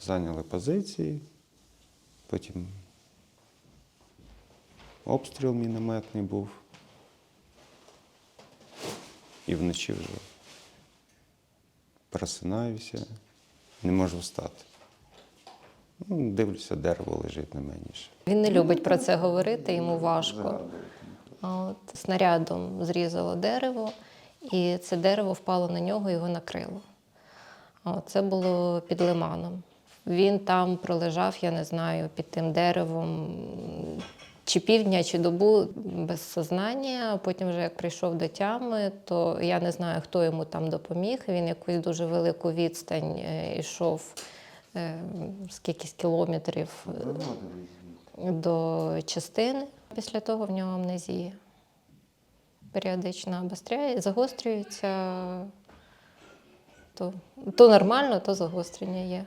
Зайняли позиції, потім обстріл мінометний був. І вночі вже просинаюся, не можу встати. Ну, дивлюся, дерево лежить на мені. ще. Він не любить про це говорити, йому важко. От, снарядом зрізало дерево, і це дерево впало на нього і його накрило. От, це було під лиманом. Він там пролежав, я не знаю, під тим деревом чи півдня, чи добу без сознання. Потім, вже як прийшов до тями, то я не знаю, хто йому там допоміг. Він якусь дуже велику відстань е, йшов, е, скількись кілометрів е, до частини. Після того в нього амнезія періодично обостряє, загострюється. То, то нормально, то загострення є.